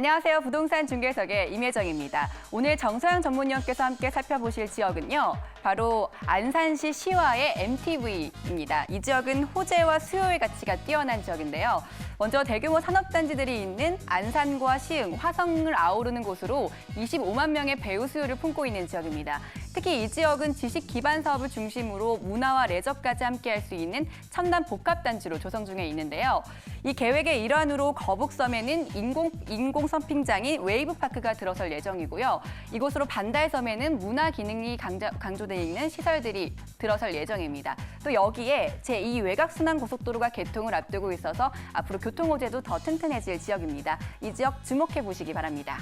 안녕하세요. 부동산 중개석의 임혜정입니다. 오늘 정서영 전문위원께서 함께 살펴보실 지역은요. 바로 안산시 시와의 MTV입니다. 이 지역은 호재와 수요의 가치가 뛰어난 지역인데요. 먼저 대규모 산업단지들이 있는 안산과 시흥, 화성을 아우르는 곳으로 25만 명의 배우 수요를 품고 있는 지역입니다. 특히 이 지역은 지식 기반 사업을 중심으로 문화와 레저까지 함께할 수 있는 첨단 복합 단지로 조성 중에 있는데요. 이 계획의 일환으로 거북섬에는 인공, 인공 서핑장인 웨이브 파크가 들어설 예정이고요. 이곳으로 반달섬에는 문화 기능이 강조되어 있는 시설들이 들어설 예정입니다. 또 여기에 제2 외곽 순환 고속도로가 개통을 앞두고 있어서 앞으로 교통 호재도 더 튼튼해질 지역입니다. 이 지역 주목해 보시기 바랍니다.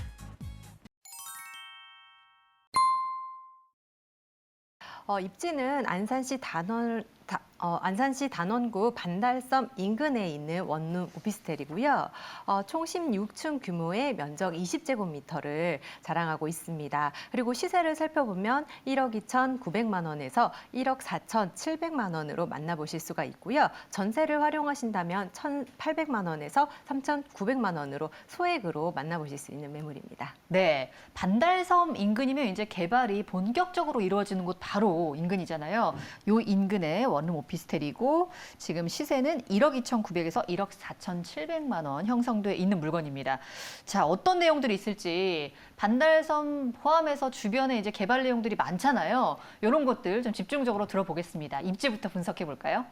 어, 입지는 안산시 단원 다- 어, 안산시 단원구 반달섬 인근에 있는 원룸 오피스텔이고요. 어, 총 16층 규모의 면적 20제곱미터를 자랑하고 있습니다. 그리고 시세를 살펴보면 1억 2,900만 원에서 1억 4,700만 원으로 만나보실 수가 있고요. 전세를 활용하신다면 1,800만 원에서 3,900만 원으로 소액으로 만나보실 수 있는 매물입니다. 네, 반달섬 인근이면 이제 개발이 본격적으로 이루어지는 곳 바로 인근이잖아요. 요 인근에 원룸 오피스텔이고 지금 시세는 1억 2,900에서 1억 4,700만 원 형성돼 있는 물건입니다. 자, 어떤 내용들이 있을지 반달섬 포함해서 주변에 이제 개발 내용들이 많잖아요. 이런 것들 좀 집중적으로 들어보겠습니다. 입지부터 분석해 볼까요?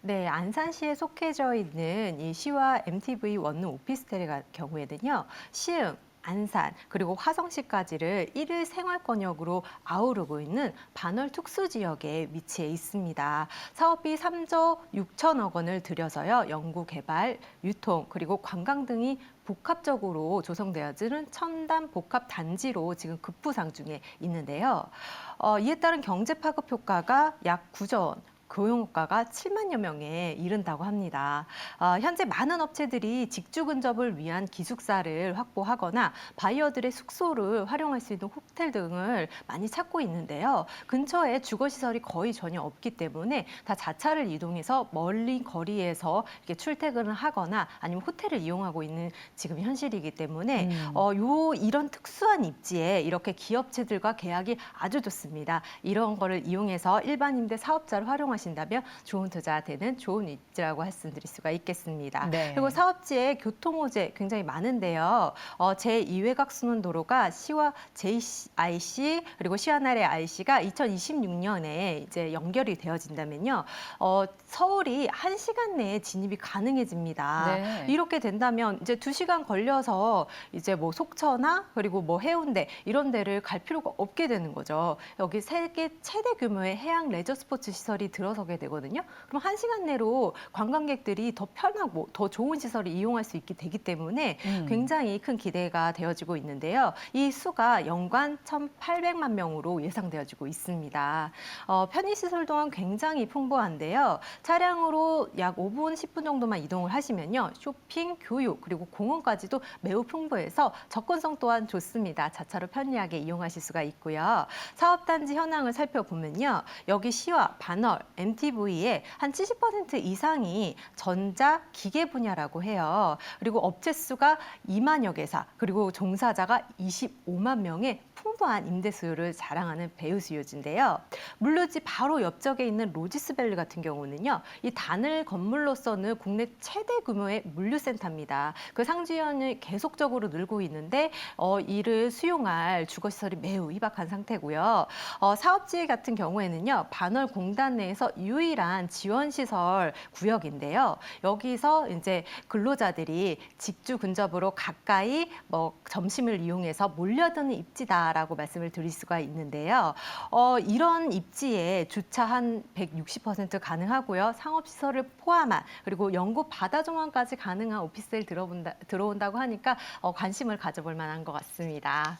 네, 안산시에 속해져 있는 이 시와 MTV 원룸 오피스텔의 가- 경우에는요, 시흥, 안산 그리고 화성시까지를 일일 생활권역으로 아우르고 있는 반월 특수 지역에 위치해 있습니다. 사업비 3조 6천억 원을 들여서요 연구 개발, 유통 그리고 관광 등이 복합적으로 조성되어지는 첨단 복합 단지로 지금 급부상 중에 있는데요. 어, 이에 따른 경제 파급 효과가 약 9조 원. 고용효과가 7만여 명에 이른다고 합니다. 어, 현재 많은 업체들이 직주 근접을 위한 기숙사를 확보하거나 바이어들의 숙소를 활용할 수 있는 호텔 등을 많이 찾고 있는데요. 근처에 주거 시설이 거의 전혀 없기 때문에 다 자차를 이동해서 멀리 거리에서 이렇게 출퇴근을 하거나 아니면 호텔을 이용하고 있는 지금 현실이기 때문에 음. 어, 요 이런 특수한 입지에 이렇게 기업체들과 계약이 아주 좋습니다. 이런 거를 이용해서 일반인들 사업자를 활용 하신다면 좋은 투자 되는 좋은 입지라고 말씀드릴 수가 있겠습니다. 네. 그리고 사업지에 교통 호재 굉장히 많은데요. 어, 제2외곽 순환 도로가 시와 JIC 그리고 시와날의 IC가 2026년에 이제 연결이 되어진다면요. 어, 서울이 한시간 내에 진입이 가능해집니다. 네. 이렇게 된다면 이제 두시간 걸려서 이제 뭐 속초나 그리고 뭐 해운대 이런 데를 갈 필요가 없게 되는 거죠. 여기 세계 최대 규모의 해양 레저 스포츠 시설이 들어 서게 되거든요. 그럼 한 시간 내로 관광객들이 더 편하고 더 좋은 시설을 이용할 수 있게 되기 때문에 음. 굉장히 큰 기대가 되어지고 있는데요. 이 수가 연간 1,800만 명으로 예상되어지고 있습니다. 어, 편의시설 또한 굉장히 풍부한데요. 차량으로 약 5분, 10분 정도만 이동을 하시면요. 쇼핑, 교육, 그리고 공원까지도 매우 풍부해서 접근성 또한 좋습니다. 자차로 편리하게 이용하실 수가 있고요. 사업단지 현황을 살펴보면요. 여기 시와 반월, MTV의 한 70% 이상이 전자, 기계 분야라고 해요. 그리고 업체 수가 2만여 개사, 그리고 종사자가 25만 명의 풍부한 임대 수요를 자랑하는 배우 수요지인데요. 물류지 바로 옆쪽에 있는 로지스밸리 같은 경우는요. 이 단을 건물로서는 국내 최대 규모의 물류센터입니다. 그 상주현이 계속적으로 늘고 있는데 어, 이를 수용할 주거시설이 매우 희박한 상태고요. 어, 사업지 같은 경우에는요. 반월 공단 유일한 지원시설 구역인데요. 여기서 이제 근로자들이 직주 근접으로 가까이 뭐 점심을 이용해서 몰려드는 입지다라고 말씀을 드릴 수가 있는데요. 어, 이런 입지에 주차 한 160% 가능하고요. 상업시설을 포함한 그리고 영구 바다 정원까지 가능한 오피스텔 들어본다, 들어온다고 하니까 어, 관심을 가져볼 만한 것 같습니다.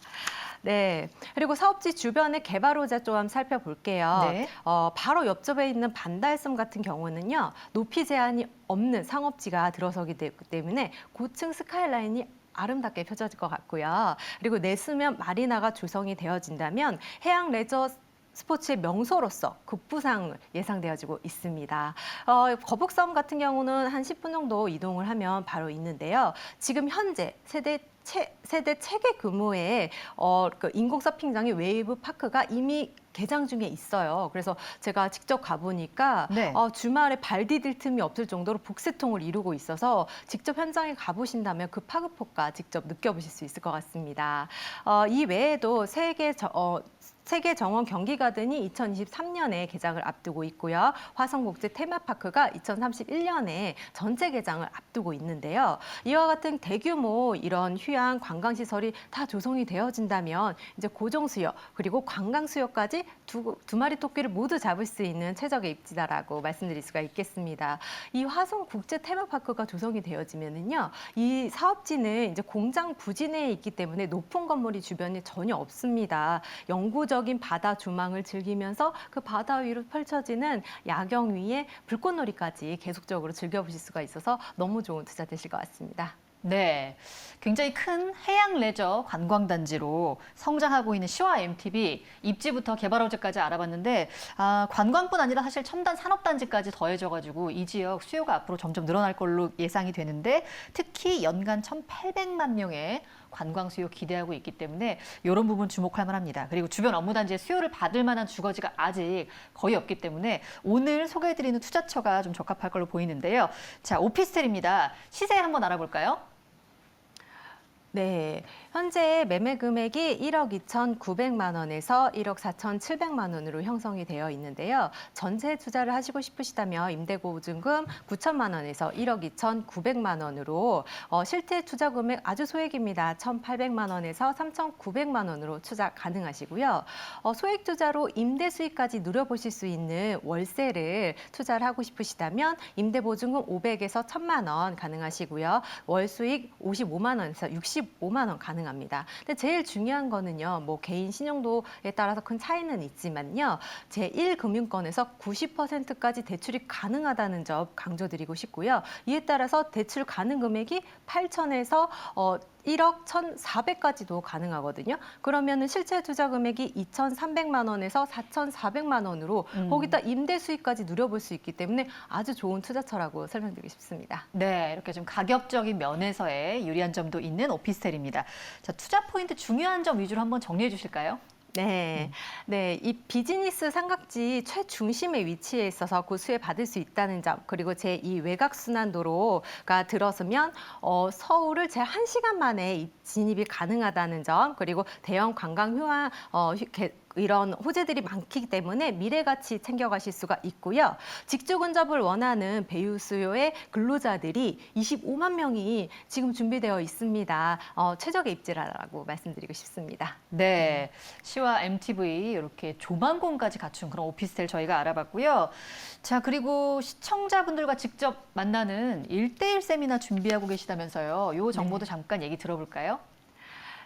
네. 그리고 사업지 주변의 개발 호재 좀 살펴볼게요. 네. 어, 바로 옆접에 있는 반달섬 같은 경우는요, 높이 제한이 없는 상업지가 들어서기 때- 때문에 고층 스카이라인이 아름답게 펴져질 것 같고요. 그리고 내수면 마리나가 조성이 되어진다면 해양 레저 스포츠의 명소로서 급부상을 예상되어지고 있습니다. 어, 거북섬 같은 경우는 한 10분 정도 이동을 하면 바로 있는데요. 지금 현재 세대 최, 세대 체계 규모의 어, 그 인공 서핑장이 웨이브 파크가 이미 개장 중에 있어요. 그래서 제가 직접 가보니까 네. 어, 주말에 발 디딜 틈이 없을 정도로 복세통을 이루고 있어서 직접 현장에 가보신다면 그 파급 효과 직접 느껴보실 수 있을 것 같습니다. 어, 이 외에도 세계 저, 어, 세계 정원 경기 가든이 2023년에 개장을 앞두고 있고요. 화성국제 테마파크가 2031년에 전체 개장을 앞두고 있는데요. 이와 같은 대규모 이런 휴양 관광 시설이 다 조성이 되어진다면 이제 고정 수요 그리고 관광 수요까지 두, 두 마리 토끼를 모두 잡을 수 있는 최적의 입지다라고 말씀드릴 수가 있겠습니다. 이 화성 국제 테마파크가 조성이 되어지면은요, 이 사업지는 이제 공장 부지 내에 있기 때문에 높은 건물이 주변에 전혀 없습니다. 영구적 인 바다 조망을 즐기면서 그 바다 위로 펼쳐지는 야경 위에 불꽃놀이까지 계속적으로 즐겨보실 수가 있어서 너무 좋은 투자 되실 것 같습니다. 네, 굉장히 큰 해양 레저 관광단지로 성장하고 있는 시와 MTB 입지부터 개발 호재까지 알아봤는데 아, 관광뿐 아니라 사실 첨단 산업단지까지 더해져가지고 이 지역 수요가 앞으로 점점 늘어날 걸로 예상이 되는데 특히 연간 1,800만 명의 관광 수요 기대하고 있기 때문에 이런 부분 주목할 만합니다. 그리고 주변 업무 단지의 수요를 받을 만한 주거지가 아직 거의 없기 때문에 오늘 소개해드리는 투자처가 좀 적합할 걸로 보이는데요. 자, 오피스텔입니다. 시세 한번 알아볼까요? 네, 현재 매매 금액이 1억 2,900만 원에서 1억 4,700만 원으로 형성이 되어 있는데요. 전세 투자를 하시고 싶으시다면 임대보증금 9천만 원에서 1억 2,900만 원으로 어, 실제 투자 금액 아주 소액입니다. 1,800만 원에서 3,900만 원으로 투자 가능하시고요. 어, 소액 투자로 임대 수익까지 누려보실 수 있는 월세를 투자를 하고 싶으시다면 임대 보증금 500에서 1,000만 원 가능하시고요. 월 수익 55만 원에서 65만 원 가능합니다. 근데 제일 중요한 거는요. 뭐 개인 신용도에 따라서 큰 차이는 있지만요. 제1금융권에서 90%까지 대출이 가능하다는 점 강조드리고 싶고요. 이에 따라서 대출 가능 금액이 8천에서 어 1억 1,400까지도 가능하거든요. 그러면은 실제 투자 금액이 2,300만 원에서 4,400만 원으로 음. 거기다 임대 수익까지 누려볼 수 있기 때문에 아주 좋은 투자처라고 설명드리고 싶습니다. 네, 이렇게 좀 가격적인 면에서의 유리한 점도 있는 오피스텔입니다. 자, 투자 포인트 중요한 점 위주로 한번 정리해 주실까요? 네, 네, 이 비즈니스 삼각지 최중심에 위치해 있어서 고수혜 받을 수 있다는 점, 그리고 제 이 외곽 순환도로가 들어서면 어, 서울을 제 한 시간 만에 이- 진입이 가능하다는 점, 그리고 대형 관광 휴양 어, 휴- 개- 이런 호재들이 많기 때문에 미래 가치 챙겨가실 수가 있고요. 직주 근접을 원하는 배우 수요의 근로자들이 25만 명이 지금 준비되어 있습니다. 어, 최적의 입지라고 말씀드리고 싶습니다. 네, 시와 MTV 이렇게 조망공까지 갖춘 그런 오피스텔 저희가 알아봤고요. 자, 그리고 시청자분들과 직접 만나는 일대일 세미나 준비하고 계시다면서요. 요 정보도 잠깐 얘기 들어볼까요?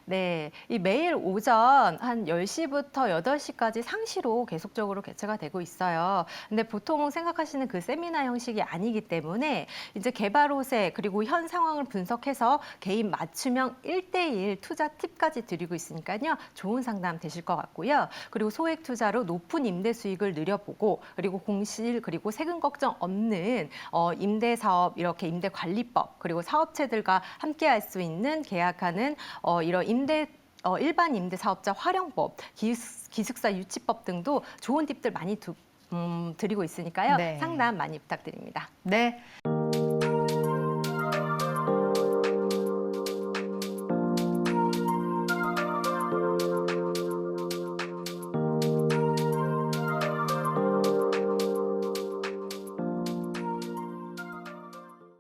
네, 이 매일 오전 한 10시부터 8시까지 상시로 계속적으로 개최가 되고 있어요. 근데 보통 생각하시는 그 세미나 형식이 아니기 때문에 이제 개발 호세 그리고 현 상황을 분석해서 개인 맞춤형 1대1 투자 팁까지 드리고 있으니까요. 좋은 상담 되실 것 같고요. 그리고 소액 투자로 높은 임대 수익을 늘려보고 그리고 공실 그리고 세금 걱정 없는 어, 임대 사업 이렇게 임대 관리법 그리고 사업체들과 함께 할 수 있는 계약하는 어, 이런 임대 어, 일반 임대 사업자 활용법, 기숙, 기숙사 유치법 등도 좋은 팁들 많이 두, 음, 드리고 있으니까요. 네. 상담 많이 부탁드립니다. 네.